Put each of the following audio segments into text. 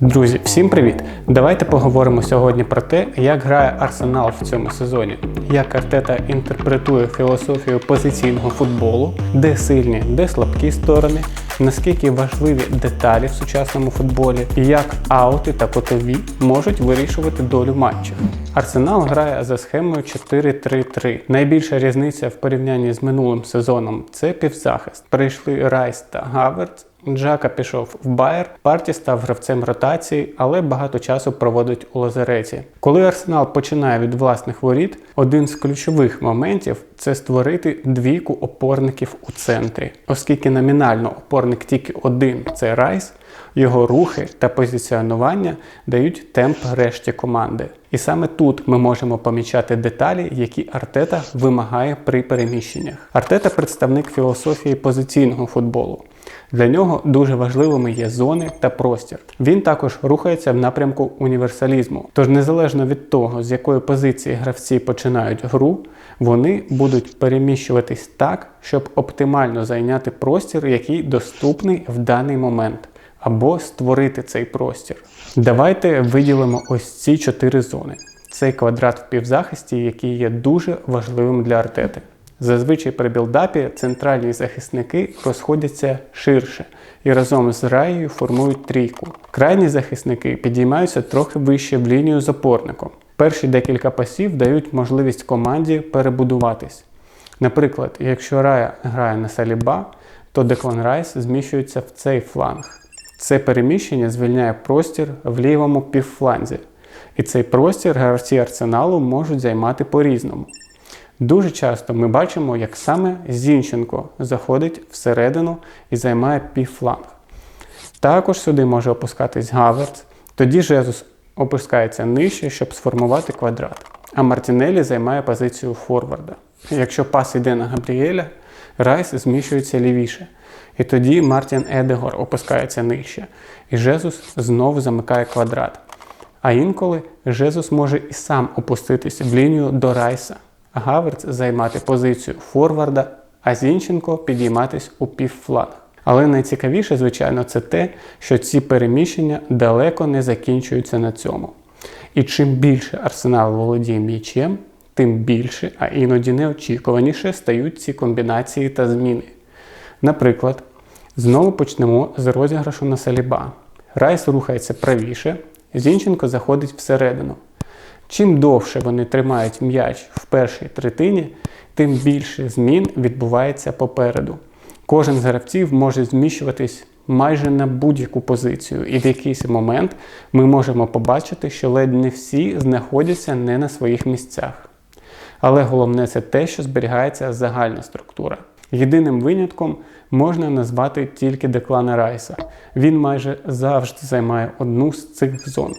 Друзі, всім привіт! Давайте поговоримо сьогодні про те, як грає Арсенал в цьому сезоні, як Артета інтерпретує філософію позиційного футболу, де сильні, де слабкі сторони, наскільки важливі деталі в сучасному футболі, і як аути та котові можуть вирішувати долю матчів. Арсенал грає за схемою 4-3-3. Найбільша різниця в порівнянні з минулим сезоном це півзахист. Прийшли Райс та Гаверц. Джака пішов в Байер, Парті став гравцем ротації, але багато часу проводить у лазареті. Коли Арсенал починає від власних воріт, один з ключових моментів це створити двійку опорників у центрі, оскільки номінально опорник тільки один це Райс. Його рухи та позиціонування дають темп решті команди. І саме тут ми можемо помічати деталі, які Артета вимагає при переміщеннях. Артета представник філософії позиційного футболу. Для нього дуже важливими є зони та простір. Він також рухається в напрямку універсалізму. Тож, незалежно від того, з якої позиції гравці починають гру, вони будуть переміщуватись так, щоб оптимально зайняти простір, який доступний в даний момент або створити цей простір. Давайте виділимо ось ці чотири зони. Цей квадрат в півзахисті, який є дуже важливим для артети. Зазвичай при білдапі центральні захисники розходяться ширше і разом з раєю формують трійку. Крайні захисники підіймаються трохи вище в лінію з опорником. Перші декілька пасів дають можливість команді перебудуватись. Наприклад, якщо Рая грає на Саліба, то Деклан Райс зміщується в цей фланг. Це переміщення звільняє простір в лівому півфланзі. І цей простір гравці арсеналу можуть займати по-різному. Дуже часто ми бачимо, як саме Зінченко заходить всередину і займає півфланг. Також сюди може опускатись Гаверц, тоді Жезус опускається нижче, щоб сформувати квадрат. А Мартінелі займає позицію форварда. Якщо пас йде на Габріеля, Райс зміщується лівіше. І тоді Мартін Едегор опускається нижче. І Жезус знову замикає квадрат. А інколи Жезус може і сам опуститись в лінію до Райса. Гаверц займати позицію форварда, а Зінченко підійматись у півфланг. Але найцікавіше, звичайно, це те, що ці переміщення далеко не закінчуються на цьому. І чим більше арсенал володіє м'ячем, тим більше, а іноді неочікуваніше стають ці комбінації та зміни. Наприклад, знову почнемо з розіграшу на Саліба. Райс рухається правіше, Зінченко заходить всередину. Чим довше вони тримають м'яч в першій третині, тим більше змін відбувається попереду. Кожен з гравців може зміщуватись майже на будь-яку позицію, і в якийсь момент ми можемо побачити, що ледь не всі знаходяться не на своїх місцях. Але головне це те, що зберігається загальна структура. Єдиним винятком можна назвати тільки Деклана Райса. Він майже завжди займає одну з цих зон.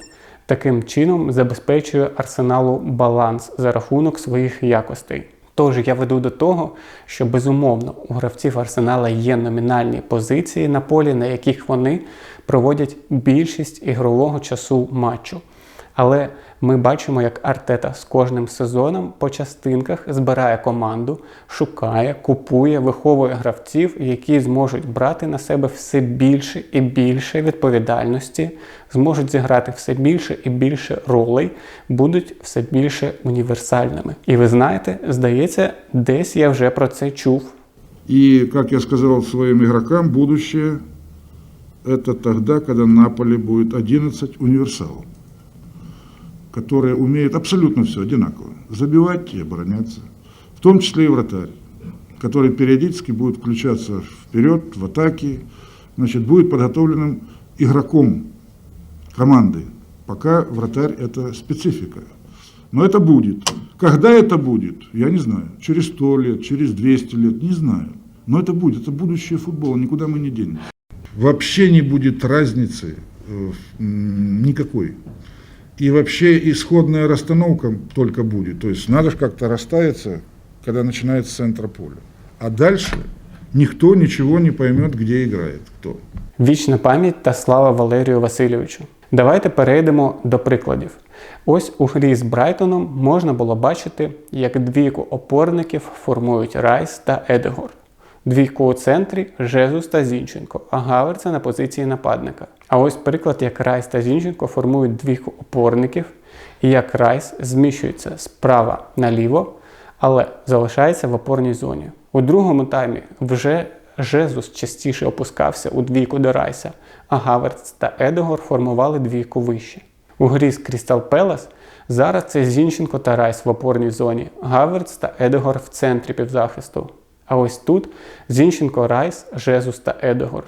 Таким чином забезпечує арсеналу баланс за рахунок своїх якостей. Тож я веду до того, що безумовно у гравців арсенала є номінальні позиції на полі, на яких вони проводять більшість ігрового часу матчу. Але ми бачимо, як Артета з кожним сезоном по частинках збирає команду, шукає, купує, виховує гравців, які зможуть брати на себе все більше і більше відповідальності, зможуть зіграти все більше і більше ролей, будуть все більше універсальними. І ви знаєте, здається, десь я вже про це чув. И, как я сказал своим игрокам, будущее – это тогда, когда Наполе будет 11 универсалов, которые умеют абсолютно все одинаково. Забивать и обороняться. В том числе и вратарь, который периодически будет включаться вперед, в атаке, значит, будет подготовленным игроком команды. Пока вратарь – это специфика. Но это будет. Когда это будет, я не знаю. Через 100 лет, через 200 лет, не знаю. Но это будет. Это будущее футбола. Никуда мы не денемся. Вообще не будет разницы э, никакой. И вообще исходная расстановка только будет. То есть надо же как-то расставиться, когда начинается с центра поля. А дальше никто ничего не поймет, где играет кто. Вічна пам'ять та слава Валерію Васильовичу. Давайте перейдемо до прикладів. Ось у грі з Брайтоном можна було бачити, як двійку опорників формують Райс та Едегор. Двійку у центрі Жезус та Зінченко, а Гаверца на позиції нападника. А ось приклад, як Райс та Зінченко формують двійку опорників, і як Райс зміщується справа наліво, але залишається в опорній зоні. У другому таймі вже Жезус частіше опускався у двійку до Райса, а Гаверц та Едегор формували двійку вище. У грі з Крістал Пелас зараз це Зінченко та Райс в опорній зоні, Гаверц та Едегор в центрі півзахисту. А ось тут Зінченко, Райс, Жезус та Едегор.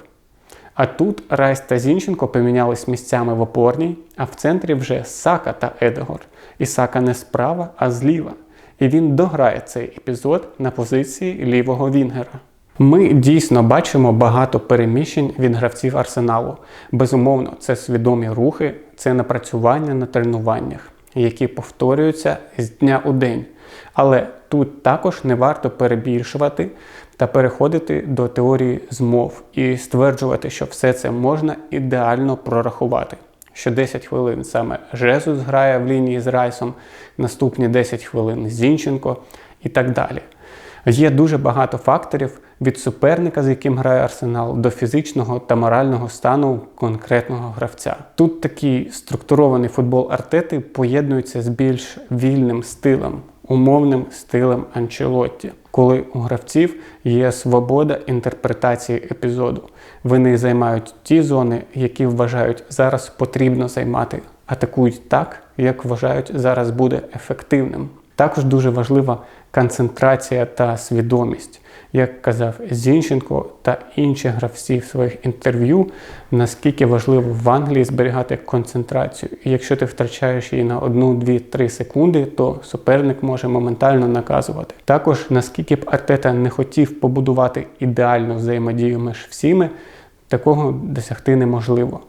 А тут Райс та Зінченко помінялись місцями в опорній, а в центрі вже Сака та Едегор. І Сака не справа, а зліва. І він дограє цей епізод на позиції лівого Вінгера. Ми дійсно бачимо багато переміщень від гравців арсеналу. Безумовно, це свідомі рухи, це напрацювання на тренуваннях, які повторюються з дня у день. Але тут також не варто перебільшувати та переходити до теорії змов і стверджувати, що все це можна ідеально прорахувати. Що 10 хвилин саме Жезус грає в лінії з Райсом, наступні 10 хвилин Зінченко і так далі. Є дуже багато факторів від суперника, з яким грає Арсенал, до фізичного та морального стану конкретного гравця. Тут такий структурований футбол Артети поєднується з більш вільним стилем, умовним стилем Анчелотті, коли у гравців є свобода інтерпретації епізоду. Вони займають ті зони, які вважають зараз потрібно займати, атакують так, як вважають зараз буде ефективним. Також дуже важлива концентрація та свідомість. Як казав Зінченко та інші гравці в своїх інтерв'ю, наскільки важливо в Англії зберігати концентрацію. І якщо ти втрачаєш її на 1, 2, 3 секунди, то суперник може моментально наказувати. Також наскільки б Артета не хотів побудувати ідеальну взаємодію між всіми, такого досягти неможливо.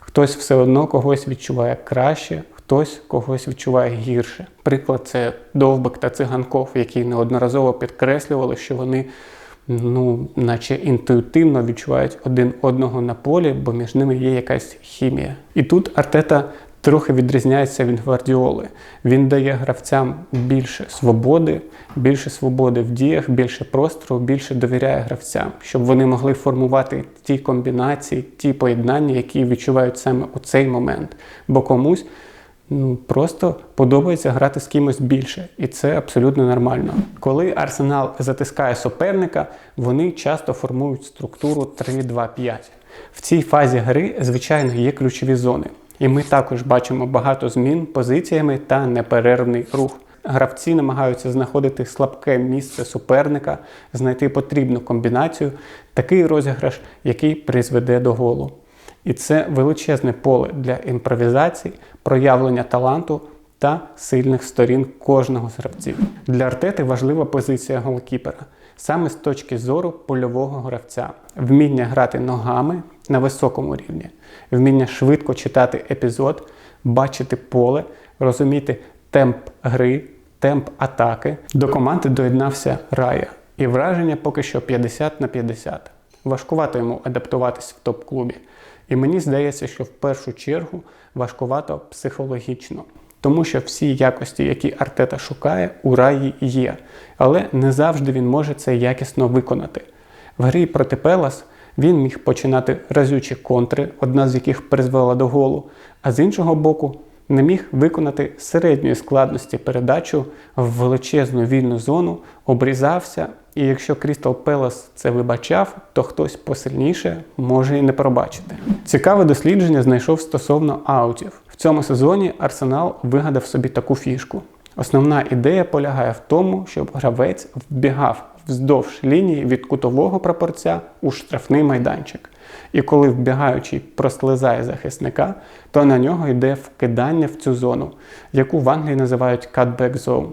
Хтось все одно когось відчуває краще, хтось когось відчуває гірше. Приклад це Довбик та Циганков, які неодноразово підкреслювали, що вони, ну, наче інтуїтивно відчувають один одного на полі, бо між ними є якась хімія. І тут Артета трохи відрізняється від гвардіоли. Він дає гравцям більше свободи, більше свободи в діях, більше простору, більше довіряє гравцям, щоб вони могли формувати ті комбінації, ті поєднання, які відчувають саме у цей момент. Бо комусь просто подобається грати з кимось більше, і це абсолютно нормально. Коли Арсенал затискає суперника, вони часто формують структуру 3-2-5. В цій фазі гри, звичайно, є ключові зони. І ми також бачимо багато змін позиціями та неперервний рух. Гравці намагаються знаходити слабке місце суперника, знайти потрібну комбінацію, такий розіграш, який призведе до голу. І це величезне поле для імпровізації, проявлення таланту та сильних сторін кожного з гравців. Для Артети важлива позиція голкіпера, саме з точки зору польового гравця, вміння грати ногами на високому рівні, вміння швидко читати епізод, бачити поле, розуміти темп гри, темп атаки. До команди доєднався Рая. І враження поки що 50 на 50. Важкувато йому адаптуватись в топ-клубі. І мені здається, що в першу чергу важкувато психологічно, тому що всі якості, які Артета шукає, у раї є, але не завжди він може це якісно виконати. В грі проти Пелас він міг починати разючі контри, одна з яких призвела до голу, а з іншого боку, не міг виконати середньої складності передачу в величезну вільну зону, обрізався. І якщо Крістал Пелас це вибачав, то хтось посильніше може і не пробачити. Цікаве дослідження знайшов стосовно аутів. В цьому сезоні Арсенал вигадав собі таку фішку. Основна ідея полягає в тому, щоб гравець вбігав вздовж лінії від кутового прапорця у штрафний майданчик. І коли вбігаючий прослизає захисника, то на нього йде вкидання в цю зону, яку в Англії називають cutback zone.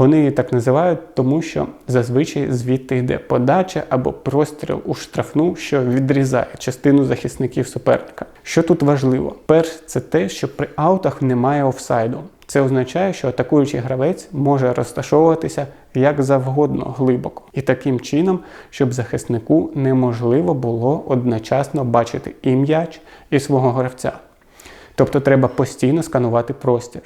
Вони її так називають, тому що зазвичай звідти йде подача або простріл у штрафну, що відрізає частину захисників суперника. Що тут важливо? Перш це те, що при аутах немає офсайду. Це означає, що атакуючий гравець може розташовуватися як завгодно глибоко, і таким чином, щоб захиснику неможливо було одночасно бачити і м'яч, і свого гравця. Тобто треба постійно сканувати простір.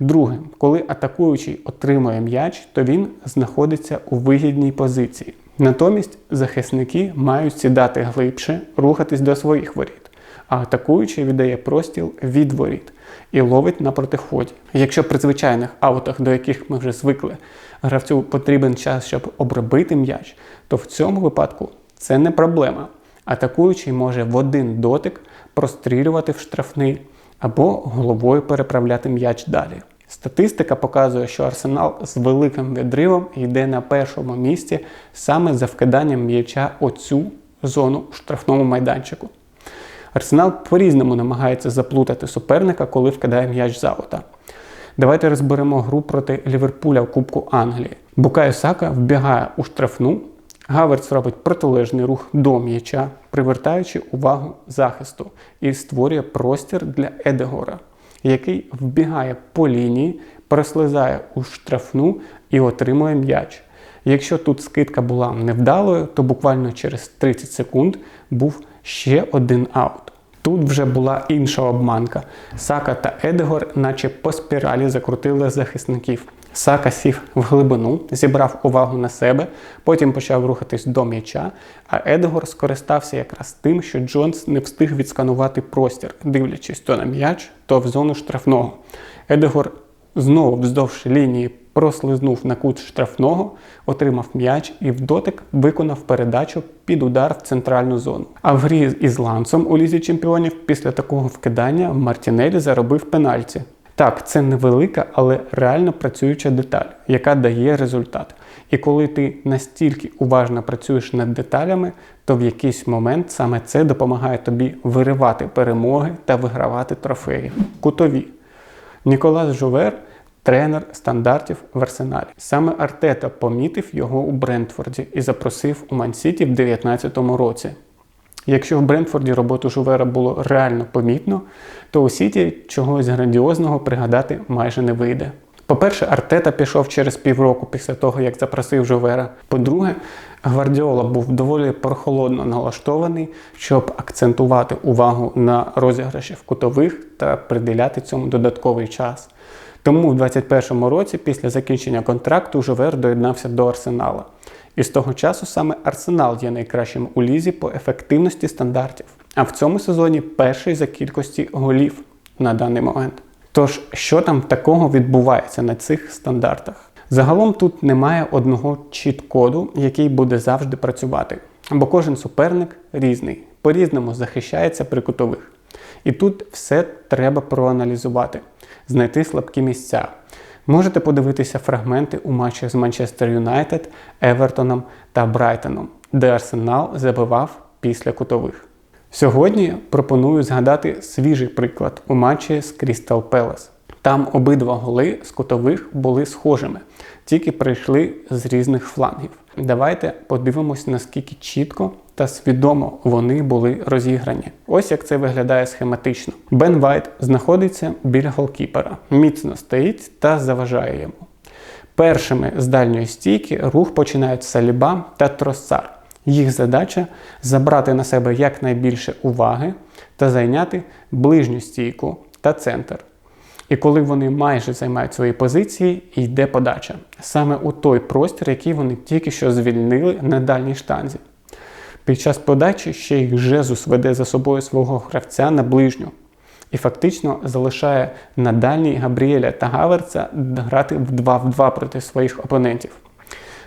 Друге, коли атакуючий отримує м'яч, то він знаходиться у вигідній позиції. Натомість захисники мають сідати глибше, рухатись до своїх воріт, а атакуючий віддає простіл від воріт і ловить на протиході. Якщо при звичайних аутах, до яких ми вже звикли, гравцю потрібен час, щоб обробити м'яч, то в цьому випадку це не проблема. Атакуючий може в один дотик прострілювати в штрафний або головою переправляти м'яч далі. Статистика показує, що Арсенал з великим відривом йде на першому місці саме за вкиданням м'яча оцю зону в штрафному майданчику. Арсенал по-різному намагається заплутати суперника, коли вкидає м'яч з аута. Давайте розберемо гру проти Ліверпуля в Кубку Англії. Букайо Сака вбігає у штрафну, Гаверц робить протилежний рух до м'яча, привертаючи увагу захисту, і створює простір для Едегора, який вбігає по лінії, прослизає у штрафну і отримує м'яч. Якщо тут скидка була невдалою, то буквально через 30 секунд був ще один аут. Тут вже була інша обманка. Сака та Едегор, наче по спіралі, закрутили захисників. Сака сів в глибину, зібрав увагу на себе, потім почав рухатись до м'яча, а Едегор скористався якраз тим, що Джонс не встиг відсканувати простір, дивлячись то на м'яч, то в зону штрафного. Едегор знову вздовж лінії прослизнув на кут штрафного, отримав м'яч і в дотик виконав передачу під удар в центральну зону. А в грі із ланцом у лізі чемпіонів після такого вкидання Мартінелі заробив пенальті. Так, це невелика, але реально працююча деталь, яка дає результат. І коли ти настільки уважно працюєш над деталями, то в якийсь момент саме це допомагає тобі виривати перемоги та вигравати трофеї. Кутові. Ніколас Жувер тренер стандартів в арсеналі. Саме Артета помітив його у Брентфорді і запросив у Мансіті в 2019 році. Якщо в Брентфорді роботу Жувера було реально помітно, то у Сіті чогось грандіозного пригадати майже не вийде. По-перше, Артета пішов через півроку після того, як запросив Жувера. По-друге, Гвардіола був доволі прохолодно налаштований, щоб акцентувати увагу на розіграші в кутових та приділяти цьому додатковий час. Тому в 2021 році, після закінчення контракту, Жовер доєднався до Арсенала. І з того часу саме Арсенал є найкращим у лізі по ефективності стандартів. А в цьому сезоні перший за кількості голів на даний момент. Тож, що там такого відбувається на цих стандартах? Загалом тут немає одного чіт-коду, який буде завжди працювати, бо кожен суперник різний, по-різному захищається при кутових. І тут все треба проаналізувати, знайти слабкі місця. Можете подивитися фрагменти у матчах з Манчестер Юнайтед, Евертоном та Брайтоном, де Арсенал забивав після кутових. Сьогодні пропоную згадати свіжий приклад у матчі з Крістал Пелес. Там обидва голи з кутових були схожими, тільки прийшли з різних флангів. Давайте подивимось, наскільки чітко та свідомо вони були розіграні. Ось як це виглядає схематично. Бен Вайт знаходиться біля голкіпера, міцно стоїть та заважає йому. Першими з дальньої стійки рух починають Саліба та Тросар. Їх задача забрати на себе якнайбільше уваги та зайняти ближню стійку та центр. І коли вони майже займають свої позиції, йде подача. Саме у той простір, який вони тільки що звільнили на дальній штанзі. Під час подачі ще й Жезус веде за собою свого гравця на ближню і фактично залишає на дальній Габріеля та Гаверца грати в 2 в 2 проти своїх опонентів.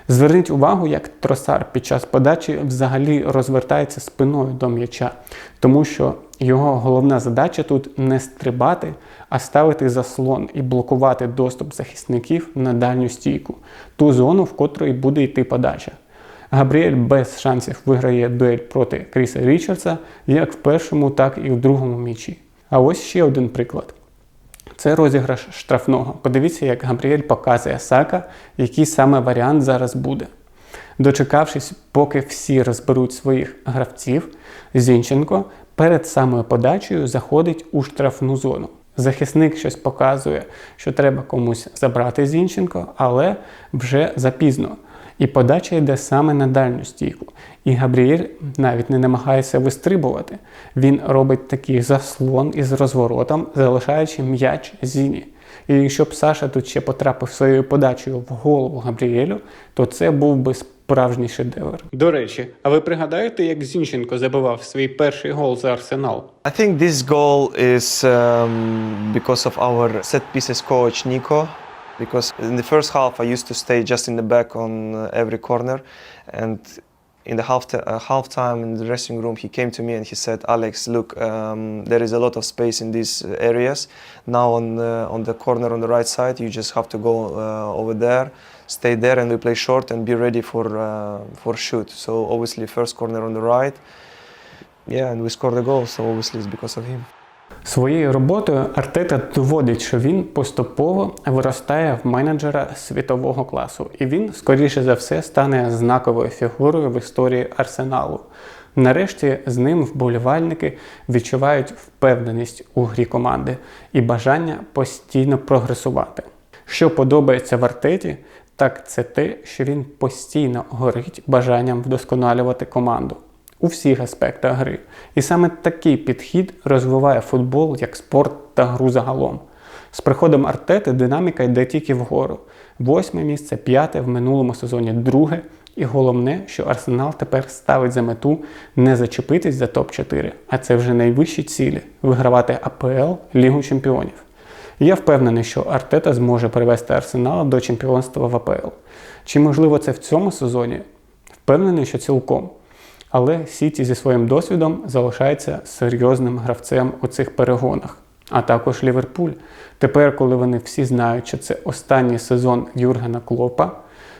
Зверніть увагу, як тросар під час подачі взагалі розвертається спиною до м'яча, тому що його головна задача тут не стрибати, а ставити заслон і блокувати доступ захисників на дальню стійку, ту зону, в котрої буде йти подача. Габріель без шансів виграє дуель проти Кріса Річардса як в першому, так і в другому м'ячі. А ось ще один приклад. Це розіграш штрафного. Подивіться, як Габріель показує Сака, який саме варіант зараз буде. Дочекавшись, поки всі розберуть своїх гравців, Зінченко перед самою подачею заходить у штрафну зону. Захисник щось показує, що треба комусь забрати Зінченко, але вже запізно. І подача йде саме на дальню стійку. І Габріель навіть не намагається вистрибувати. Він робить такий заслон із розворотом, залишаючи м'яч Зіні. І якщо б Саша тут ще потрапив своєю подачею в голову Габріелю, то це був би справжній шедевр. До речі, а ви пригадаєте, як Зінченко забивав свій перший гол за арсенал? I think this goal is um, because of our set pieces coach Nico. Because in the first half, I used to stay just in the back on uh, every corner, and in the half uh, half time in the dressing room, he came to me and he said, "Alex, look, um, there is a lot of space in these uh, areas. Now on uh, on the corner on the right side, you just have to go uh, over there, stay there, and we play short and be ready for for shoot." So obviously, first corner on the right. Yeah, and we scored the goal, so obviously it's because of him. Своєю роботою Артета доводить, що він поступово виростає в менеджера світового класу, і він, скоріше за все, стане знаковою фігурою в історії арсеналу. Нарешті з ним вболівальники відчувають впевненість у грі команди і бажання постійно прогресувати. Що подобається в Артеті, так це те, що він постійно горить бажанням вдосконалювати команду у всіх аспектах гри. І саме такий підхід розвиває футбол як спорт та гру загалом. З приходом Артети динаміка йде тільки вгору. Восьме місце, п'яте в минулому сезоні друге. І головне, що Арсенал тепер ставить за мету не зачепитись за топ-4, а це вже найвищі цілі вигравати АПЛ Лігу Чемпіонів. Я впевнений, що Артета зможе привести Арсенал до чемпіонства в АПЛ. Чи можливо це в цьому сезоні? Впевнений, що цілком. Але Сіті зі своїм досвідом залишається серйозним гравцем у цих перегонах. А також Ліверпуль. Тепер, коли вони всі знають, що це останній сезон Юргена Клопа,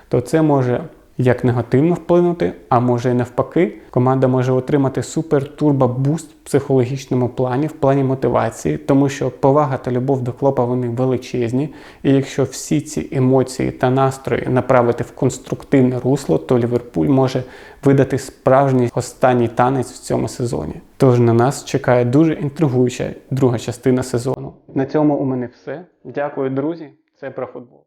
то це може як негативно вплинути, а може і навпаки, команда може отримати супер-турбо-буст в психологічному плані, в плані мотивації, тому що повага та любов до клопа вони величезні. І якщо всі ці емоції та настрої направити в конструктивне русло, то Ліверпуль може видати справжній останній танець в цьому сезоні. Тож на нас чекає дуже інтригуюча друга частина сезону. На цьому у мене все. Дякую, друзі. Це про футбол.